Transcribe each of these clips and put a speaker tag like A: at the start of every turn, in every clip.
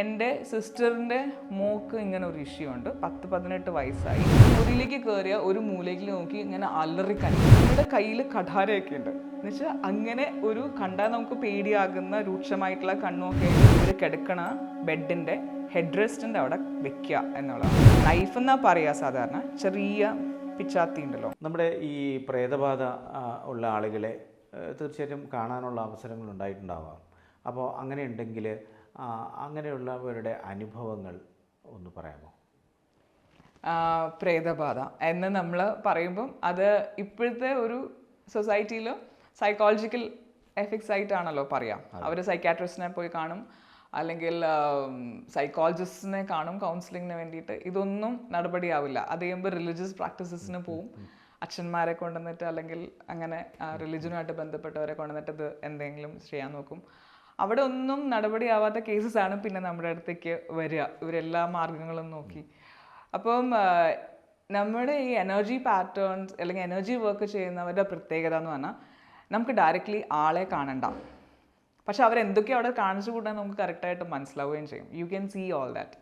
A: എന്റെ സിസ്റ്ററിന്റെ മോക്ക് ഇങ്ങനെ ഒരു ഇഷ്യൂ ഉണ്ട്. പത്ത് പതിനെട്ട് വയസ്സായി. മുറിയിലേക്ക് കയറിയ ഒരു മൂലയ്ക്ക് നോക്കി ഇങ്ങനെ അലറിക്കണി നമ്മുടെ കയ്യിൽ കഠാരയൊക്കെ ഉണ്ട്. എന്നുവെച്ചാൽ അങ്ങനെ ഒരു കണ്ടാൽ നമുക്ക് പേടിയാകുന്ന രൂക്ഷമായിട്ടുള്ള കണ്ണൊക്കെ ഇവർ കിടക്കണ ബെഡിന്റെ ഹെഡ് റെസ്റ്റിന്റെ അവിടെ വെക്കുക എന്നുള്ളതാണ്. നൈഫ് എന്നാ പറയുക സാധാരണ. ചെറിയ പിച്ചാത്തി ഉണ്ടല്ലോ.
B: നമ്മുടെ ഈ പ്രേതബാധ ഉള്ള ആളുകളെ തീർച്ചയായിട്ടും കാണാനുള്ള അവസരങ്ങൾ ഉണ്ടായിട്ടുണ്ടാവാം. അപ്പോൾ അങ്ങനെ ഉണ്ടെങ്കിൽ അങ്ങനെയുള്ളവരുടെ അനുഭവങ്ങൾ ഒന്ന് പറയാമോ?
A: പ്രേതബാധ എന്ന് നമ്മൾ പറയുമ്പം അത് ഇപ്പോഴത്തെ ഒരു സൊസൈറ്റിയിൽ സൈക്കോളജിക്കൽ എഫക്ട്സ് ആയിട്ടാണല്ലോ പറയാം. അവർ സൈക്കാട്രിസ്റ്റിനെ പോയി കാണും അല്ലെങ്കിൽ സൈക്കോളജിസ്റ്റിനെ കാണും കൗൺസിലിങ്ങിന് വേണ്ടിയിട്ട്. ഇതൊന്നും നടപടിയാവില്ല. അത് കഴിയുമ്പോൾ റിലീജിയസ് പ്രാക്ടീസസിന് പോവും. അച്ഛന്മാരെ കൊണ്ടുവന്നിട്ട് അല്ലെങ്കിൽ അങ്ങനെ റിലിജനുമായിട്ട് ബന്ധപ്പെട്ടവരെ കൊണ്ടുവന്നിട്ട് ഇത് എന്തെങ്കിലും ചെയ്യാൻ നോക്കും. അവിടെ ഒന്നും നടപടിയാവാത്ത കേസസ് ആണ് പിന്നെ നമ്മുടെ അടുത്തേക്ക് വരിക. ഇവരെല്ലാ മാർഗങ്ങളും നോക്കി. അപ്പം നമ്മുടെ ഈ എനർജി പാറ്റേൺസ് അല്ലെങ്കിൽ എനർജി വർക്ക് ചെയ്യുന്നവരുടെ പ്രത്യേകത എന്ന് പറഞ്ഞാൽ നമുക്ക് ഡയറക്റ്റ്ലി ആളെ കാണണ്ട. പക്ഷെ അവരെന്തൊക്കെയാണ് അവിടെ കാണിച്ചു കൂട്ടാൻ നമുക്ക് കറക്റ്റായിട്ട് മനസ്സിലാവുകയും ചെയ്യും. You can see all that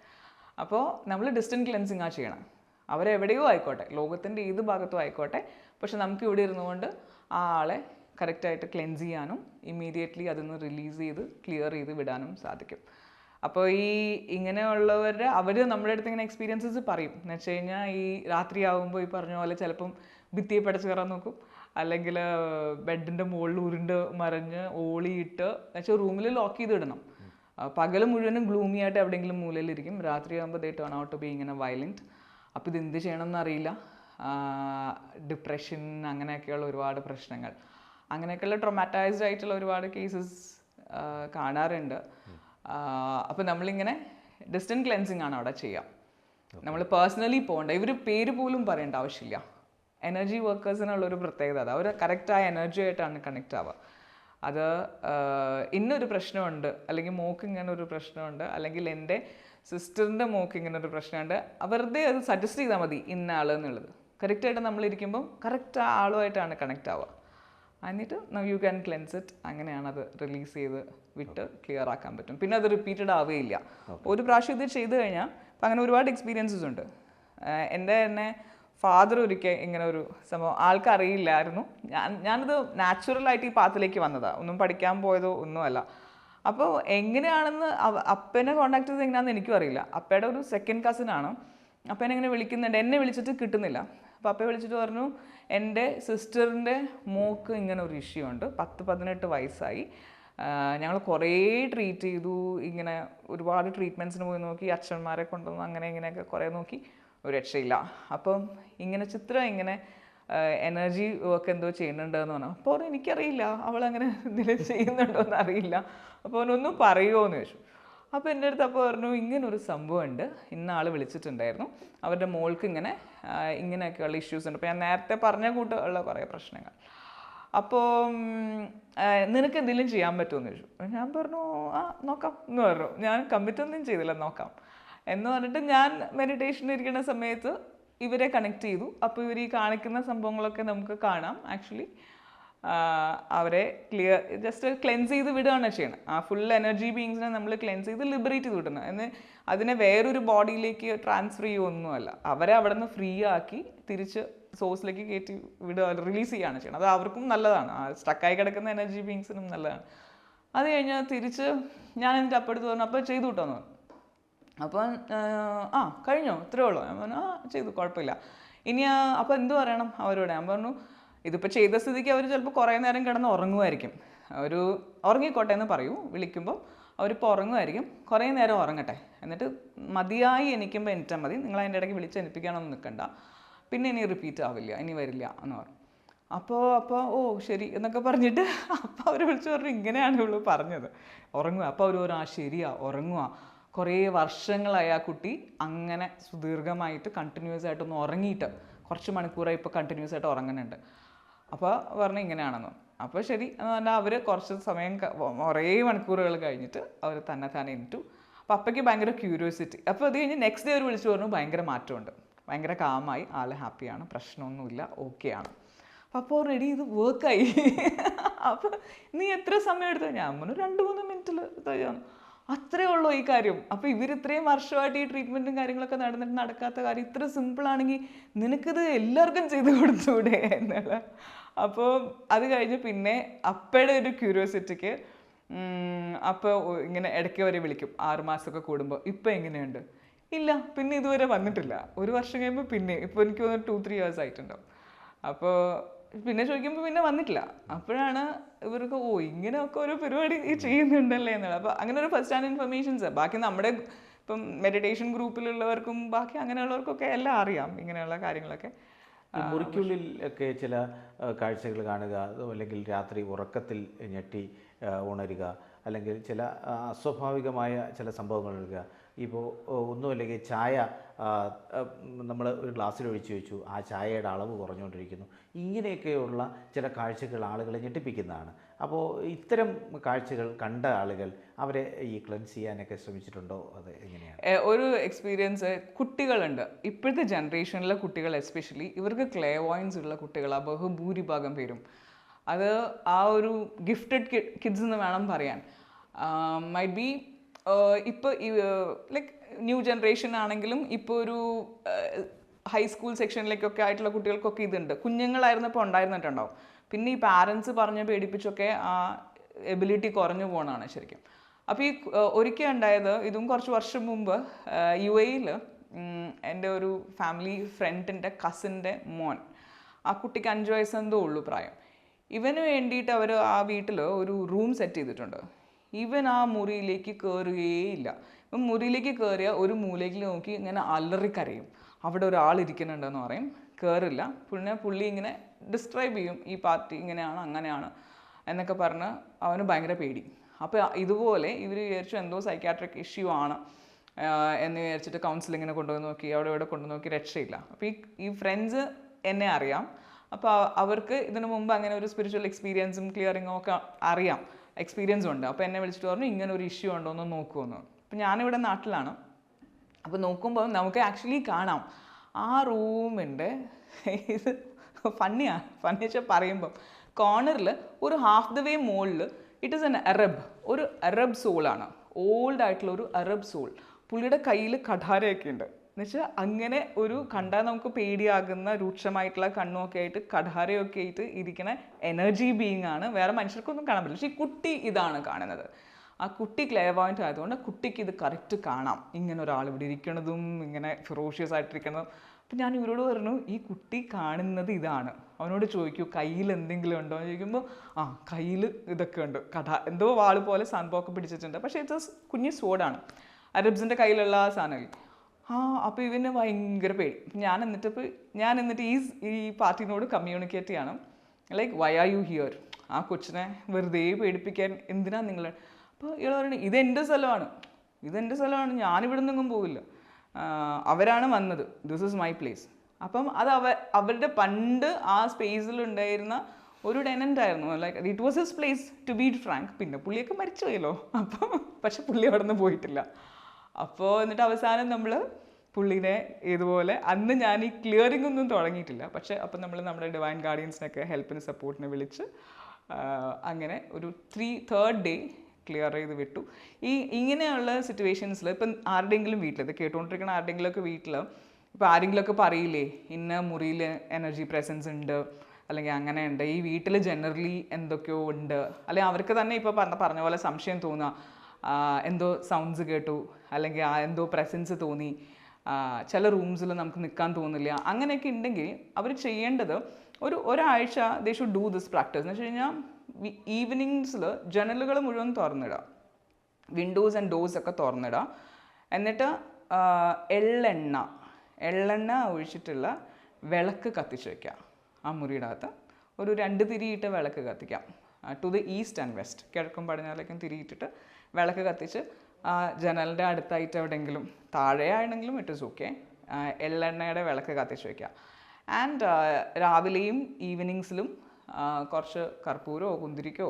A: അപ്പോൾ നമ്മൾ ഡിസ്റ്റന്റ് ക്ലെൻസിങ് ആ ചെയ്യണം. അവരെവിടെയോ ആയിക്കോട്ടെ ലോകത്തിന്റെ ഏത് ഭാഗത്തും ആയിക്കോട്ടെ പക്ഷെ നമുക്ക് ഇവിടെ ഇരുന്നുകൊണ്ട് ആ ആളെ കറക്റ്റായിട്ട് ക്ലെൻസ് ചെയ്യാനും ഇമ്മീഡിയറ്റ്ലി അതിന്ന് റിലീസ് ചെയ്ത് ക്ലിയർ ചെയ്ത് വിടാനും സാധിക്കും. അപ്പോൾ ഈ ഇങ്ങനെയുള്ളവരുടെ അവർ നമ്മുടെ അടുത്ത് ഇങ്ങനെ എക്സ്പീരിയൻസസ് പറയും. എന്ന് വെച്ച് കഴിഞ്ഞാൽ ഈ രാത്രിയാവുമ്പോൾ ഈ പറഞ്ഞ പോലെ ചിലപ്പം ഭിത്തിയെ പടച്ച് കയറാൻ നോക്കും. അല്ലെങ്കിൽ ബെഡിന്റെ മുകളിൽ ഉരുണ്ട് മറിഞ്ഞ് ഓളിയിട്ട് എന്നുവെച്ചാൽ റൂമിൽ ലോക്ക് ചെയ്ത് ഇടണം. പകൽ മുഴുവനും ഗ്ലൂമി ആയിട്ട് എവിടെയെങ്കിലും മൂലയിലിരിക്കും രാത്രി ആകുമ്പോൾ ദേ ടേൺ ഔട്ട് ബി ഇങ്ങനെ വയലന്റ് അപ്പോൾ ഇത് എന്ത് ചെയ്യണം എന്നറിയില്ല ഡിപ്രഷൻ അങ്ങനെയൊക്കെയുള്ള ഒരുപാട് പ്രശ്നങ്ങൾ. അങ്ങനെയൊക്കെയുള്ള ട്രൊമാറ്റൈസ്ഡ് ആയിട്ടുള്ള ഒരുപാട് കേസസ് കാണാറുണ്ട്. അപ്പോൾ നമ്മളിങ്ങനെ ഡിസ്റ്റന്റ് ക്ലെൻസിങ് ആണ് അവിടെ ചെയ്യുക നമ്മൾ പേഴ്സണലി പോകണ്ട. ഇവർ പേര് പോലും പറയേണ്ട ആവശ്യമില്ല. എനർജി വർക്കേഴ്സിനുള്ള ഒരു പ്രത്യേകത അത്. അവർ കറക്റ്റായ എനർജി ആയിട്ടാണ് കണക്റ്റ് ആവുക. അത് ഇന്നൊരു പ്രശ്നമുണ്ട് അല്ലെങ്കിൽ മോക്ക് ഇങ്ങനെ ഒരു പ്രശ്നമുണ്ട് അല്ലെങ്കിൽ എന്റെ സിസ്റ്ററിന്റെ മോക്ക് ഇങ്ങനെ ഒരു പ്രശ്നമുണ്ട് വെറുതെ അത് സജസ്റ്റ് ചെയ്താൽ മതി ഇന്ന ആൾ എന്നുള്ളത്. കറക്റ്റായിട്ട് നമ്മളിരിക്കുമ്പം കറക്റ്റ് ആ ആളുമായിട്ടാണ് കണക്റ്റ് ആവുക. എന്നിട്ട് യു ക്യാൻ ക്ലെൻസ് ഇറ്റ് അങ്ങനെയാണ് അത് റിലീസ് ചെയ്ത് വിട്ട് ക്ലിയർ ആക്കാൻ പറ്റും. പിന്നെ അത് റിപ്പീറ്റഡ് ആവുകയില്ല ഒരു പ്രാവശ്യം ഇത് ചെയ്ത് കഴിഞ്ഞാൽ അപ്പം അങ്ങനെ ഒരുപാട് എക്സ്പീരിയൻസസ് ഉണ്ട്. എന്റെ തന്നെ ഫാദർ ഒരിക്കൽ ഇങ്ങനെ ഒരു സംഭവം ആൾക്കറിയില്ലായിരുന്നു ഞാൻ ഞാനിത് നാച്ചുറലായിട്ട് ഈ പാത്തിലേക്ക് വന്നതാണ് ഒന്നും പഠിക്കാൻ പോയതോ ഒന്നുമല്ല. അപ്പോൾ എങ്ങനെയാണെന്ന് അപ്പനെ കോണ്ടാക്ട് ചെയ്തത് എങ്ങനെയാണെന്ന് എനിക്കും അറിയില്ല. അപ്പയുടെ ഒരു സെക്കൻഡ് കസിനാണ് ആണ്. അപ്പനെ ഇങ്ങനെ വിളിക്കുന്നുണ്ട്. എന്നെ വിളിച്ചിട്ട് കിട്ടുന്നില്ല. അപ്പോൾ അപ്പയെ വിളിച്ചിട്ട് പറഞ്ഞു എന്റെ സിസ്റ്ററിന്റെ മോക്ക് ഇങ്ങനെ ഒരു ഇഷ്യൂ ഉണ്ട്. പത്ത് പതിനെട്ട് വയസ്സായി. ഞങ്ങൾ കുറേ ട്രീറ്റ് ചെയ്തു. ഇങ്ങനെ ഒരുപാട് ട്രീറ്റ്മെന്റ്സിന് പോയി നോക്കി. അച്ഛന്മാരെ കൊണ്ടുവന്നു അങ്ങനെ ഇങ്ങനെയൊക്കെ കുറേ നോക്കി. ഒരു രക്ഷയില്ല. അപ്പം ഇങ്ങനെ ചിത്രം ഇങ്ങനെ എനർജി വർക്ക് എന്തോ ചെയ്യുന്നുണ്ട് എന്ന് പറഞ്ഞു. അപ്പോൾ എനിക്കറിയില്ല. അവളങ്ങനെ എന്തെങ്കിലും ചെയ്യുന്നുണ്ടോ എന്ന് അറിയില്ല അപ്പോൾ അവനൊന്നും പറയുമോ എന്ന് ചോദിച്ചു. അപ്പോൾ എന്റെ അടുത്ത് അപ്പോൾ പറഞ്ഞു ഇങ്ങനൊരു ഒരു സംഭവം ഉണ്ട് ഇന്ന ആൾ വിളിച്ചിട്ടുണ്ടായിരുന്നു. അവരുടെ മോൾക്ക് ഇങ്ങനെ ഇങ്ങനെയൊക്കെയുള്ള ഇഷ്യൂസ് ഉണ്ട്. അപ്പോൾ ഞാൻ നേരത്തെ പറഞ്ഞ കൂട്ട് ഉള്ള കുറേ പ്രശ്നങ്ങൾ. അപ്പോൾ നിനക്ക് എന്തെങ്കിലും ചെയ്യാൻ പറ്റുമെന്ന് ചോദിച്ചു. ഞാൻ പറഞ്ഞു ആ നോക്കാം എന്ന് പറഞ്ഞു. ഞാൻ കമ്മിറ്റ് ഒന്നും ചെയ്തില്ല നോക്കാം. എന്ന് പറഞ്ഞിട്ട് ഞാൻ മെഡിറ്റേഷൻ ഇരിക്കുന്ന സമയത്ത് ഇവരെ കണക്ട് ചെയ്തു. അപ്പോൾ ഇവർ ഈ കാണിക്കുന്ന സംഭവങ്ങളൊക്കെ നമുക്ക് കാണാം. ആക്ച്വലി അവരെ ക്ലിയർ ജസ്റ്റ് ക്ലെൻസ് ചെയ്ത് വിടുകയാണ് ചെയ്യണം ആ ഫുൾ എനർജി ബീങ്സിനെ നമ്മൾ ക്ലെൻസ് ചെയ്ത് ലിബറേറ്റ് ചെയ്ത് വിടണം. എന്ന് അതിനെ വേറൊരു ബോഡിയിലേക്ക് ട്രാൻസ്ഫർ ചെയ്യുമൊന്നുമല്ല അവരെ അവിടെ നിന്ന് ഫ്രീ ആക്കി തിരിച്ച് സോഴ്സിലേക്ക് കയറ്റി വിടുക റിലീസ് ചെയ്യുകയാണ് ചെയ്യണം അത് അവർക്കും നല്ലതാണ്. ആ സ്റ്റക്കായി കിടക്കുന്ന എനർജി ബീങ്സിനും നല്ലതാണ്. അത് കഴിഞ്ഞാൽ തിരിച്ച് ഞാൻ എന്റെ അപ്പടുത്ത് പറഞ്ഞു അപ്പോൾ ചെയ്തു കിട്ടാന്ന് പറഞ്ഞു. അപ്പം ആ കഴിഞ്ഞോ? ഇത്രയേ ഉള്ളൂ. ഞാൻ പറഞ്ഞു ആ ചെയ്തു കുഴപ്പമില്ല. ഇനി അപ്പോൾ എന്ത് പറയണം അവരോട്? ഞാൻ പറഞ്ഞു ഇതിപ്പോൾ ചെയ്ത സ്ഥിതിക്ക് അവർ ചിലപ്പോൾ കുറേ നേരം കിടന്ന് ഉറങ്ങുമായിരിക്കും. ഒരു ഉറങ്ങിക്കോട്ടെ എന്ന് പറയൂ വിളിക്കുമ്പോൾ അവരിപ്പോൾ ഉറങ്ങുമായിരിക്കും. കുറേ നേരം ഉറങ്ങട്ടെ. എന്നിട്ട് മതിയായി എനിക്കുമ്പോൾ എനിക്കാൽ മതി. നിങ്ങൾ അതിന്റെ ഇടയ്ക്ക് വിളിച്ച് എനിപ്പിക്കാനൊന്നും നിൽക്കണ്ട പിന്നെ ഇനി റിപ്പീറ്റ് ആവില്ല ഇനി വരില്ല എന്ന് പറഞ്ഞു അപ്പോൾ അപ്പോൾ ഓ ശരി എന്നൊക്കെ പറഞ്ഞിട്ട് അപ്പോൾ അവർ വിളിച്ചു പറഞ്ഞു ഇങ്ങനെയാണ് ഇവൾ പറഞ്ഞത്. ഉറങ്ങുക അപ്പോൾ അവർ പറഞ്ഞു ആ ശരിയാ ഉറങ്ങുക കുറേ വർഷങ്ങളായി ആ കുട്ടി അങ്ങനെ സുദീർഘമായിട്ട് കണ്ടിന്യൂസ് ആയിട്ടൊന്ന് ഉറങ്ങിയിട്ട് കുറച്ച് മണിക്കൂറായി ഇപ്പോൾ കണ്ടിന്യൂസ് ആയിട്ട് ഉറങ്ങുന്നുണ്ട്. അപ്പോൾ പറഞ്ഞു ഇങ്ങനെയാണെന്ന്. അപ്പോൾ ശരി എന്ന് പറഞ്ഞാൽ അവർ കുറച്ച് സമയം കുറേ മണിക്കൂറുകൾ കഴിഞ്ഞിട്ട് അവർ തന്നെ തന്നെ ഇട്ടു അപ്പോൾ അപ്പയ്ക്ക് ഭയങ്കര ക്യൂരിയോസിറ്റി അപ്പോൾ അത് കഴിഞ്ഞ് നെക്സ്റ്റ് ഡേ അവർ വിളിച്ചു പറഞ്ഞു ഭയങ്കര മാറ്റമുണ്ട്. ഭയങ്കര കാമായി ആൾ ഹാപ്പിയാണ് പ്രശ്നമൊന്നുമില്ല ഓക്കെ ആണ്. അപ്പോൾ റെഡി ഇത് വർക്കായി അപ്പോൾ നീ എത്ര സമയം എടുത്തു ഞാൻ പറഞ്ഞു രണ്ട് മൂന്ന് മിനിറ്റിൽ തയ്യാന്ന് അത്രേ ഉള്ളൂ ഈ കാര്യം. അപ്പോൾ ഇവർ ഇത്രയും വർഷമായിട്ട് ഈ ട്രീറ്റ്മെന്റും കാര്യങ്ങളൊക്കെ നടന്നിട്ട് നടക്കാത്ത കാര്യം ഇത്ര സിമ്പിൾ ആണെങ്കിൽ നിനക്കിത് എല്ലാവർക്കും ചെയ്ത് കൊടുത്തൂടെ എന്നുള്ള അപ്പോൾ അത് കഴിഞ്ഞ് പിന്നെ അപ്പയുടെ ഒരു ക്യൂരിയോസിറ്റിക്ക് അപ്പോൾ ഇങ്ങനെ ഇടയ്ക്ക് വരെ വിളിക്കും. ആറ് മാസമൊക്കെ കൂടുമ്പോൾ ഇപ്പം എങ്ങനെയുണ്ട്? ഇല്ല പിന്നെ ഇതുവരെ വന്നിട്ടില്ല. ഒരു വർഷം കഴിയുമ്പോൾ പിന്നെ. ഇപ്പോൾ എനിക്ക് തോന്നുന്നു ടു ത്രീ ഇയേഴ്സ് ആയിട്ടുണ്ടാവും. അപ്പോൾ പിന്നെ ചോദിക്കുമ്പോൾ പിന്നെ വന്നിട്ടില്ല. അപ്പോഴാണ് ഇവർക്ക് ഓ ഇങ്ങനെയൊക്കെ ഒരു പരിപാടി ചെയ്യുന്നുണ്ടല്ലേ? എന്നുള്ളത്. അപ്പോൾ അങ്ങനെ ഒരു ഫസ്റ്റ് ഹാൻഡ് ഇൻഫർമേഷൻസ് ബാക്കി നമ്മുടെ ഇപ്പം മെഡിറ്റേഷൻ ഗ്രൂപ്പിലുള്ളവർക്കും ബാക്കി അങ്ങനെയുള്ളവർക്കൊക്കെ എല്ലാം അറിയാം ഇങ്ങനെയുള്ള കാര്യങ്ങളൊക്കെ.
B: മുറിക്കുള്ളിൽ ഒക്കെ ചില കാഴ്ചകൾ കാണുക അല്ലെങ്കിൽ രാത്രി ഉറക്കത്തിൽ ഞെട്ടി ഉണരുക അല്ലെങ്കിൽ ചില അസ്വാഭാവികമായ ചില സംഭവങ്ങൾ വരിക ഇപ്പോൾ ഒന്നുമല്ലെങ്കിൽ ചായ നമ്മൾ ഒരു ഗ്ലാസ്സിൽ ഒഴിച്ചു വെച്ചു. ആ ചായയുടെ അളവ് കുറഞ്ഞുകൊണ്ടിരിക്കുന്നു. ഇങ്ങനെയൊക്കെയുള്ള ചില കാഴ്ചകൾ ആളുകളെ ഞെട്ടിപ്പിക്കുന്നതാണ്. അപ്പോൾ ഇത്തരം കാഴ്ചകൾ കണ്ട ആളുകൾ അവരെ ഈ ക്ലൻസ് ചെയ്യാനൊക്കെ ശ്രമിച്ചിട്ടുണ്ടോ? അത് എങ്ങനെയാണ്?
A: ഒരു എക്സ്പീരിയൻസ് കുട്ടികളുണ്ട്. ഇപ്പോഴത്തെ ജനറേഷനിലെ കുട്ടികൾ എസ്പെഷ്യലി ഇവർക്ക് ക്ലേവോയിൻസ് ഉള്ള കുട്ടികളാണ് ബഹുഭൂരിഭാഗം പേരും. അത് ആ ഒരു ഗിഫ്റ്റഡ് കിഡ്സ് എന്ന് വേണം പറയാൻ. മൈറ്റ് ബി ഇപ്പോൾ ലൈക്ക് ന്യൂ ജനറേഷൻ ആണെങ്കിലും ഇപ്പോൾ ഒരു ഹൈസ്കൂൾ സെക്ഷനിലേക്കൊക്കെ ആയിട്ടുള്ള കുട്ടികൾക്കൊക്കെ ഇതുണ്ട്. കുഞ്ഞുങ്ങളായിരുന്നപ്പോൾ ഉണ്ടായിരുന്നിട്ടുണ്ടാവും. പിന്നെ ഈ പാരൻസ് പറഞ്ഞ് പേടിപ്പിച്ചൊക്കെ ആ എബിലിറ്റി കുറഞ്ഞു പോകണമാണ് ശരിക്കും. അപ്പോൾ ഈ ഒരിക്കൽ ഉണ്ടായത് ഇതും കുറച്ച് വർഷം മുമ്പ് യു എയിൽ എന്റെ ഒരു ഫാമിലി ഫ്രണ്ടിന്റെ കസിന്റെ മോൻ. ആ കുട്ടിക്ക് അഞ്ച് വയസ്സെന്തോ ഉള്ളൂ പ്രായം. ഇവന് വേണ്ടിയിട്ട് അവർ ആ വീട്ടിൽ ഒരു റൂം സെറ്റ് ചെയ്തിട്ടുണ്ട്. ഇവൻ ആ മുറിയിലേക്ക് കയറുകയേയില്ല ഇവൻ മുറിയിലേക്ക് കയറിയ ഒരു മൂലയ്ക്ക് നോക്കി ഇങ്ങനെ അലറിക്കരയും. അവിടെ ഒരാൾ ഇരിക്കുന്നുണ്ടെന്ന് പറയും. കയറില്ല പിന്നെ പുള്ളി ഇങ്ങനെ ഡിസ്ക്രൈബ് ചെയ്യും ഈ പാർട്ടി ഇങ്ങനെയാണ് അങ്ങനെയാണ് എന്നൊക്കെ പറഞ്ഞ് അവന് ഭയങ്കര പേടി. അപ്പോൾ ഇതുപോലെ ഇവർ വിചാരിച്ചു എന്തോ സൈക്കാട്രിക് ഇഷ്യൂ ആണ് എന്ന് വിചാരിച്ചിട്ട് കൗൺസിലിങ്ങിനെ കൊണ്ടുവന്ന് നോക്കി അവിടെ ഇവിടെ കൊണ്ടു നോക്കി രക്ഷയില്ല. അപ്പോൾ ഈ ഈ ഫ്രണ്ട്സ് എന്നെ അറിയാം. അപ്പോൾ അവർക്ക് ഇതിനു മുമ്പ് അങ്ങനെ ഒരു സ്പിരിച്വൽ എക്സ്പീരിയൻസും ക്ലിയറിങ്ങും ഒക്കെ അറിയാം. എക്സ്പീരിയൻസും ഉണ്ട്. അപ്പോൾ എന്നെ വിളിച്ചിട്ട് പറഞ്ഞു ഇങ്ങനെ ഒരു ഇഷ്യൂ ഉണ്ടോ എന്ന് നോക്കുമെന്ന് അപ്പോൾ ഞാനിവിടെ നാട്ടിലാണ്. അപ്പോൾ നോക്കുമ്പോൾ നമുക്ക് ആക്ച്വലി കാണാം. ആ റൂമിന്റെ ഇത് ഫണ്ണിയാണ് ഫണ്ണി വെച്ചാൽ പറയുമ്പം. കോർണറിൽ ഒരു ഹാഫ് ദ വേ മോളിൽ ഇറ്റ് ഈസ് എൻ അറബ് ഒരു അറബ് സോളാണ് ഓൾഡ് ആയിട്ടുള്ള ഒരു അറബ് സോൾ പുള്ളിയുടെ കയ്യിൽ കഠാരയൊക്കെ ഉണ്ട്. എന്നുവെച്ചാൽ അങ്ങനെ ഒരു കണ്ടാൽ നമുക്ക് പേടിയാകുന്ന രൂക്ഷമായിട്ടുള്ള കണ്ണുമൊക്കെ ആയിട്ട് കഠാരയൊക്കെ ആയിട്ട് ഇരിക്കുന്ന എനർജി ബീങ് ആണ്. വേറെ മനുഷ്യർക്കൊന്നും കാണാൻ പറ്റില്ല. പക്ഷേ ഈ കുട്ടി ഇതാണ് കാണുന്നത്. ആ കുട്ടി ക്ലെയർപോയിന്റ് ആയതുകൊണ്ട് കുട്ടിക്ക് ഇത് കറക്റ്റ് കാണാം. ഇങ്ങനെ ഒരാൾ ഇവിടെ ഇരിക്കണതും ഇങ്ങനെ ഫിറോഷ്യസ് ആയിട്ടിരിക്കണതും. അപ്പം ഞാൻ ഇവരോട് പറഞ്ഞു ഈ കുട്ടി കാണുന്നത് ഇതാണ്. അവനോട് ചോദിക്കൂ കയ്യിൽ എന്തെങ്കിലും ഉണ്ടോ? എന്ന് ചോദിക്കുമ്പോൾ ആ കയ്യിൽ ഇതൊക്കെ ഉണ്ട്. കഥ. എന്തോ വാൾ പോലെ സാൻപോക്ക് പിടിച്ചിട്ടുണ്ട്. പക്ഷേ ഇത് കുഞ്ഞ് സോഡാണ് അരബ്സിന്റെ കയ്യിലുള്ള ആ സാധനങ്ങൾ ആ അപ്പോൾ ഇവന് ഭയങ്കര പേടി. ഞാൻ എന്നിട്ട് ഇപ്പോൾ ഞാൻ എന്നിട്ട് ഈ ഈ പാർട്ടിനോട് കമ്മ്യൂണിക്കേറ്റ് ചെയ്യണം. Like why are you here ആ കൊച്ചിനെ വെറുതെ പേടിപ്പിക്കാൻ എന്തിനാ നിങ്ങൾ അപ്പോൾ ഇയാൾ പറയുന്നത് ഇതെന്റെ സ്ഥലമാണ്. ഇതെന്റെ സ്ഥലമാണ്. ഞാനിവിടെ നിന്നും പോവില്ല. അവരാണ് വന്നത്. ദിസ് ഇസ് മൈ പ്ലേസ് അപ്പം അത് അവ അവരുടെ പണ്ട് ആ സ്പേസിൽ ഉണ്ടായിരുന്ന ഒരു ടെനന്റ് ആയിരുന്നു. Like it was his place to be frank പിന്നെ പുള്ളിയൊക്കെ മരിച്ചു പോയല്ലോ അപ്പം പക്ഷെ പുള്ളി അവിടെ നിന്ന് പോയിട്ടില്ല. അപ്പോൾ എന്നിട്ട് അവസാനം നമ്മൾ പുള്ളിനെ ഇതുപോലെ അന്ന് ഞാൻ ഈ ക്ലിയറിംഗ് ഒന്നും തുടങ്ങിയിട്ടില്ല. പക്ഷേ അപ്പം നമ്മൾ നമ്മുടെ ഡിവൈൻ ഗാർഡിയൻസിനൊക്കെ ഹെൽപ്പിന് സപ്പോർട്ടിന് വിളിച്ച് അങ്ങനെ ഒരു ത്രീ തേർഡ് ഡേ ക്ലിയർ ചെയ്ത് വിട്ടു. ഈ ഇങ്ങനെയുള്ള സിറ്റുവേഷൻസിൽ ഇപ്പം ആരുടെയെങ്കിലും വീട്ടിൽ ഇത് കേട്ടുകൊണ്ടിരിക്കുന്ന ആരുടെയെങ്കിലുമൊക്കെ വീട്ടിൽ ഇപ്പോൾ ആരെങ്കിലുമൊക്കെ പറയില്ലേ ഇന്ന മുറിയിൽ എനർജി പ്രസൻസ് ഉണ്ട് അല്ലെങ്കിൽ അങ്ങനെ ഉണ്ട് ഈ വീട്ടിൽ ജനറലി എന്തൊക്കെയോ ഉണ്ട് അല്ലെങ്കിൽ അവർക്ക് തന്നെ ഇപ്പോൾ പറഞ്ഞ പറഞ്ഞ പോലെ സംശയം തോന്നുക എന്തോ സൗണ്ട്സ് കേട്ടു അല്ലെങ്കിൽ എന്തോ പ്രസൻസ് തോന്നി ചില റൂംസിൽ നമുക്ക് നിൽക്കാൻ തോന്നില്ല. അങ്ങനെയൊക്കെ ഉണ്ടെങ്കിൽ അവർ ചെയ്യേണ്ടത് ഒരു ഒരാഴ്ച they should do this practice എന്ന് വെച്ച് കഴിഞ്ഞാൽ ഈവനിങ്സിൽ ജനലുകൾ മുഴുവൻ തുറന്നിടുക. വിൻഡോസ് ആൻഡ് ഡോസ് ഒക്കെ തുറന്നിടുക. എന്നിട്ട് എള്ളെണ്ണ എള്ളെണ്ണ ഒഴിച്ചിട്ടുള്ള വിളക്ക് കത്തിച്ച് വയ്ക്കുക ആ മുറിയുടെ അകത്ത് ഒരു രണ്ട് തിരിയിട്ട് വിളക്ക് കത്തിക്കാം. To the east and west കിഴക്കും പടിഞ്ഞാറേക്കും തിരിയിട്ടിട്ട് വിളക്ക് കത്തിച്ച് ജനലിന്റെ അടുത്തായിട്ട് എവിടെയെങ്കിലും താഴെ ആണെങ്കിലും ഇറ്റ് ഇസ് ഓക്കെ. എള്ളെണ്ണയുടെ വിളക്ക് കത്തിച്ച് വയ്ക്കുക ആൻഡ് രാവിലെയും ഈവനിങ്സിലും കുറച്ച് കർപ്പൂരമോ കുന്തിരിക്കോ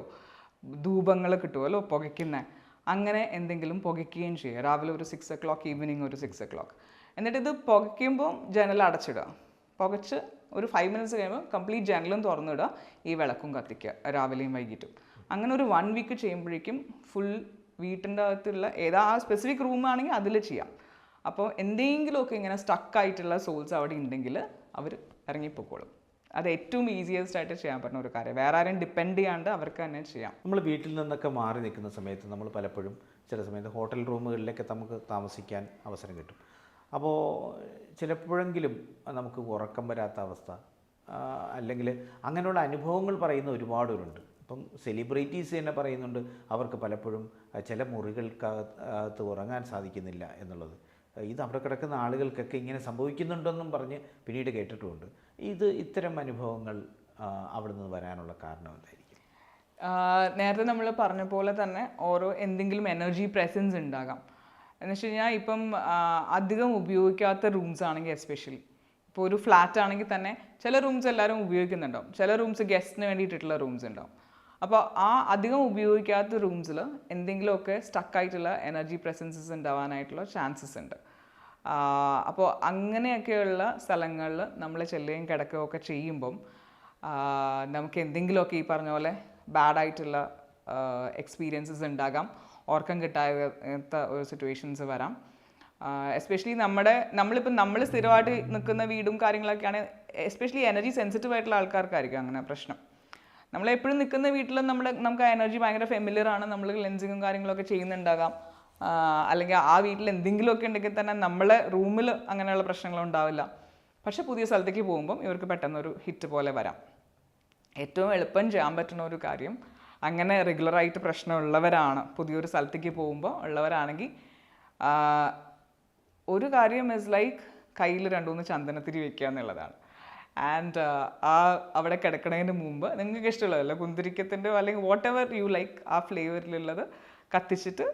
A: ധൂപങ്ങൾ കിട്ടുമല്ലോ പുകയ്ക്കുന്ന. അങ്ങനെ എന്തെങ്കിലും പുകയ്ക്കുകയും ചെയ്യുക. രാവിലെ ഒരു സിക്സ് ഒ ക്ലോക്ക് ഈവനിങ് ഒരു സിക്സ് ഒ ക്ലോക്ക് എന്നിട്ട് ഇത് പുകയ്ക്കുമ്പോൾ ജനൽ അടച്ചിടുക. പുകച്ച് ഒരു ഫൈവ് മിനിറ്റ്സ് കഴിയുമ്പോൾ കംപ്ലീറ്റ് ജനലും തുറന്നിടുക. ഈ വിളക്കും കത്തിക്കുക. രാവിലെയും വൈകിട്ടും. അങ്ങനെ ഒരു വൺ വീക്ക് ചെയ്യുമ്പോഴേക്കും ഫുൾ വീട്ടിന്റെ അകത്തുള്ള ഏതാ ആ സ്പെസിഫിക് റൂമാണെങ്കിൽ അതിൽ ചെയ്യാം. അപ്പോൾ എന്തെങ്കിലുമൊക്കെ ഇങ്ങനെ സ്റ്റക്കായിട്ടുള്ള സോൾസ് അവിടെ ഉണ്ടെങ്കിൽ അവർ ഇറങ്ങിപ്പോക്കോളും. അത് ഏറ്റവും ഈസിയസ്റ്റ് ആയിട്ട് ചെയ്യാൻ പറ്റുന്ന ഒരു കാര്യം. വേറെ ആരും ഡിപ്പെൻഡ് ചെയ്യാണ്ട് അവർക്ക് തന്നെ ചെയ്യാം.
B: നമ്മൾ വീട്ടിൽ നിന്നൊക്കെ മാറി നിൽക്കുന്ന സമയത്ത് നമ്മൾ പലപ്പോഴും ചില സമയത്ത് ഹോട്ടൽ റൂമുകളിലൊക്കെ നമുക്ക് താമസിക്കാൻ അവസരം കിട്ടും. അപ്പോൾ ചിലപ്പോഴെങ്കിലും നമുക്ക് ഉറക്കം വരാത്ത അവസ്ഥ അല്ലെങ്കിൽ അങ്ങനെയുള്ള അനുഭവങ്ങൾ പറയുന്ന ഒരുപാട് പേരുണ്ട്. ഇപ്പം സെലിബ്രിറ്റീസ് തന്നെ പറയുന്നുണ്ട് അവർക്ക് പലപ്പോഴും ചില മുറികൾക്കകത്ത് ഉറങ്ങാൻ സാധിക്കുന്നില്ല എന്നുള്ളത്. ഇത് അവിടെ കിടക്കുന്ന ആളുകൾക്കൊക്കെ ഇങ്ങനെ സംഭവിക്കുന്നുണ്ടെന്നും പറഞ്ഞ് പിന്നീട് കേട്ടിട്ടുമുണ്ട്. ഇത് ഇത്തരം അനുഭവങ്ങൾ അവിടെ നിന്ന് വരാനുള്ള കാരണം എന്തായിരിക്കും?
A: നേരത്തെ നമ്മൾ പറഞ്ഞ പോലെ തന്നെ ഓരോ എന്തെങ്കിലും എനർജി പ്രസൻസ് ഉണ്ടാകാം. എന്ന് വെച്ച് കഴിഞ്ഞാൽ ഇപ്പം അധികം ഉപയോഗിക്കാത്ത റൂംസ് ആണെങ്കിൽ എസ്പെഷ്യലി ഇപ്പോൾ ഒരു ഫ്ലാറ്റ് ആണെങ്കിൽ തന്നെ ചില റൂംസ് എല്ലാവരും ഉപയോഗിക്കുന്നുണ്ടാവും. ചില റൂംസ് ഗസ്റ്റിന് വേണ്ടിയിട്ടുള്ള റൂംസ് ഉണ്ടാവും. അപ്പോൾ ആ അധികം ഉപയോഗിക്കാത്ത റൂംസിൽ എന്തെങ്കിലുമൊക്കെ സ്റ്റക്കായിട്ടുള്ള എനർജി പ്രസൻസസ് ഉണ്ടാവാനായിട്ടുള്ള ചാൻസസ് ഉണ്ട്. അപ്പോൾ അങ്ങനെയൊക്കെയുള്ള സ്ഥലങ്ങളിൽ നമ്മൾ ചെല്ലുകയും കിടക്കുകയും ഒക്കെ ചെയ്യുമ്പം നമുക്ക് എന്തെങ്കിലുമൊക്കെ ഈ പറഞ്ഞ പോലെ ബാഡായിട്ടുള്ള എക്സ്പീരിയൻസസ് ഉണ്ടാകാം. ഓർക്കം കിട്ടാത്ത ഒരു സിറ്റുവേഷൻസ് വരാം. എസ്പെഷ്യലി നമ്മുടെ നമ്മളിപ്പോൾ നമ്മൾ സ്ഥിരമായിട്ട് നിൽക്കുന്ന വീടും കാര്യങ്ങളൊക്കെയാണ് എസ്പെഷ്യലി എനർജി സെൻസിറ്റീവ് ആയിട്ടുള്ള ആൾക്കാർക്കായിരിക്കും അങ്ങനെ പ്രശ്നം. നമ്മൾ എപ്പോഴും നിൽക്കുന്ന വീട്ടിൽ നമ്മൾ നമുക്ക് എനർജി ഭയങ്കര ഫെമിലിയർ ആണ്. നമ്മൾ ലെൻസിങ്ങും കാര്യങ്ങളൊക്കെ ചെയ്യുന്നുണ്ടാകാം. അല്ലെങ്കിൽ ആ വീട്ടിൽ എന്തെങ്കിലുമൊക്കെ ഉണ്ടെങ്കിൽ തന്നെ നമ്മളെ റൂമിൽ അങ്ങനെയുള്ള പ്രശ്നങ്ങളുണ്ടാവില്ല പക്ഷെ പുതിയ സ്ഥലത്തേക്ക് പോകുമ്പം ഇവർക്ക് പെട്ടെന്നൊരു ഹിറ്റ് പോലെ വരാം. ഏറ്റവും എളുപ്പം ചെയ്യാൻ പറ്റുന്ന ഒരു കാര്യം അങ്ങനെ റെഗുലറായിട്ട് പ്രശ്നമുള്ളവരാണ്. പുതിയൊരു സ്ഥലത്തേക്ക് പോകുമ്പോൾ ഉള്ളവരാണെങ്കിൽ ഒരു കാര്യം ഇസ് ലൈക്ക് കയ്യിൽ രണ്ടുമൂന്ന് ചന്ദനത്തിരി വെക്കുക എന്നുള്ളതാണ് ആൻഡ് ആ അവിടെ കിടക്കണതിന് മുമ്പ് നിങ്ങൾക്ക് ഇഷ്ടമുള്ളതല്ല? കുന്തിരിക്കത്തിന്റെ അല്ലെങ്കിൽ വാട്ട് എവർ യു ലൈക്ക് ആ ഫ്ലേവറിലുള്ളത് കത്തിച്ചിട്ട്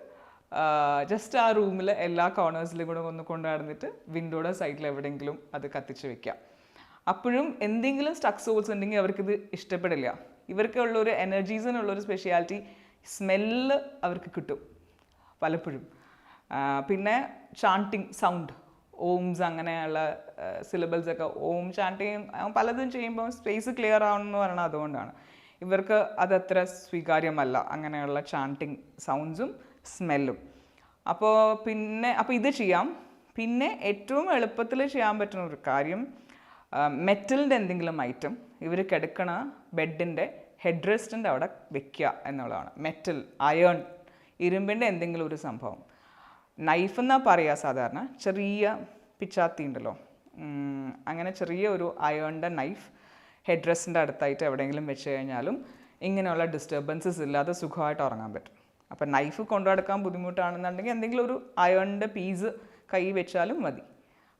A: ജസ്റ്റ് ആ റൂമിൽ എല്ലാ കോർണേഴ്സിലും കൂടെ ഒന്ന് കൊണ്ടു നടന്നിട്ട് വിൻഡോയുടെ സൈഡിൽ എവിടെയെങ്കിലും അത് കത്തിച്ച് വെക്കാം അപ്പോഴും എന്തെങ്കിലും സ്റ്റക്ക് സോൾസ് ഉണ്ടെങ്കിൽ അവർക്കിത് ഇഷ്ടപ്പെടില്ല. ഇവർക്കുള്ള ഒരു എനർജീസിനുള്ള ഒരു സ്പെഷ്യാലിറ്റി സ്മെല്ല് അവർക്ക് കിട്ടും. പലപ്പോഴും പിന്നെ ചാണ്ടിങ് സൗണ്ട് ഓംസ് അങ്ങനെയുള്ള സിലബിൾസ് ഒക്കെ. ഓം ചാണ്ടിങ് പലതും ചെയ്യുമ്പോൾ സ്പേസ് ക്ലിയർ ആവണമെന്ന് പറയുന്നത് അതുകൊണ്ടാണ്. ഇവർക്ക് അതത്ര സ്വീകാര്യമല്ല അങ്ങനെയുള്ള ചാന്റിങ് സൗണ്ട്സും സ്മെല്ലും അപ്പോൾ പിന്നെ അപ്പോൾ ഇത് ചെയ്യാം. പിന്നെ ഏറ്റവും എളുപ്പത്തിൽ ചെയ്യാൻ പറ്റുന്ന ഒരു കാര്യം മെറ്റലിന്റെ എന്തെങ്കിലും ഐറ്റം ഇവർ കിടക്കണ ബെഡിന്റെ ഹെഡ് റെസ്റ്റിന്റെ അവിടെ വെക്കുക എന്നുള്ളതാണ്. മെറ്റൽ അയേൺ ഇരുമ്പിന്റെ എന്തെങ്കിലും ഒരു സംഭവം. നൈഫ് എന്നാ പറയുക സാധാരണ. ചെറിയ പിച്ചാത്തി ഉണ്ടല്ലോ. അങ്ങനെ ചെറിയ ഒരു അയേണിന്റെ നൈഫ് ഹെഡ് ഡ്രസ്സിന്റെ അടുത്തായിട്ട് എവിടെയെങ്കിലും വെച്ച് കഴിഞ്ഞാലും ഇങ്ങനെയുള്ള ഡിസ്റ്റർബൻസസ് ഇല്ലാതെ സുഖമായിട്ട് ഉറങ്ങാൻ പറ്റും. അപ്പം നൈഫ് കൊണ്ടു നടക്കാൻ ബുദ്ധിമുട്ടാണെന്നുണ്ടെങ്കിൽ എന്തെങ്കിലും ഒരു അയേണിന്റെ പീസ് കൈ വെച്ചാലും മതി.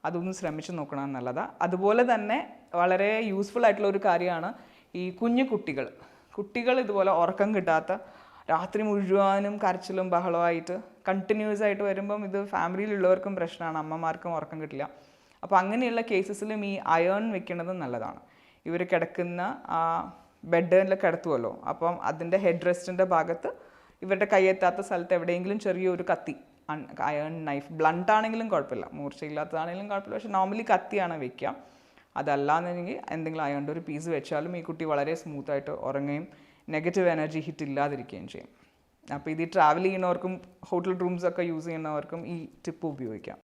A: അതൊന്ന് ശ്രമിച്ചു നോക്കണം എന്നുള്ളതാണ് അതുപോലെ തന്നെ വളരെ യൂസ്ഫുൾ ആയിട്ടുള്ള ഒരു കാര്യമാണ് ഈ കുഞ്ഞു കുട്ടികൾ. കുട്ടികൾ ഇതുപോലെ ഉറക്കം കിട്ടാത്ത രാത്രി മുഴുവനും കരച്ചിലും ബഹളമായിട്ട് കണ്ടിന്യൂസ് ആയിട്ട് വരുമ്പം ഇത് ഫാമിലിയിലുള്ളവർക്കും പ്രശ്നമാണ്. അമ്മമാർക്കും ഉറക്കം കിട്ടില്ല. അപ്പോൾ അങ്ങനെയുള്ള കേസസിലും ഈ അയൺ വെക്കുന്നത് നല്ലതാണ്. ഇവർ കിടക്കുന്ന ആ ബെഡിൽ കിടത്തുമല്ലോ അപ്പം അതിന്റെ ഹെഡ് റെസ്റ്റിന്റെ ഭാഗത്ത് ഇവരുടെ കൈയെത്താത്ത സ്ഥലത്ത് എവിടെയെങ്കിലും ചെറിയൊരു കത്തി അയൺ നൈഫ് ബ്ലണ്ട് ആണെങ്കിലും കുഴപ്പമില്ല. മൂർച്ചയില്ലാത്തതാണെങ്കിലും കുഴപ്പമില്ല. പക്ഷെ നോർമലി കത്തിയാണ് വെക്കുക. അതല്ലാന്നുണ്ടെങ്കിൽ എന്തെങ്കിലും അയണിന്റെ ഒരു പീസ് വെച്ചാലും ഈ കുട്ടി വളരെ സ്മൂത്തായിട്ട് ഉറങ്ങുകയും നെഗറ്റീവ് എനർജി ഹിറ്റ് ഇല്ലാതിരിക്കുകയും ചെയ്യും. അപ്പോൾ ഇത് ട്രാവൽ ചെയ്യുന്നവർക്കും ഹോട്ടൽ റൂംസ് ഒക്കെ യൂസ് ചെയ്യുന്നവർക്കും ഈ ടിപ്പ് ഉപയോഗിക്കാം.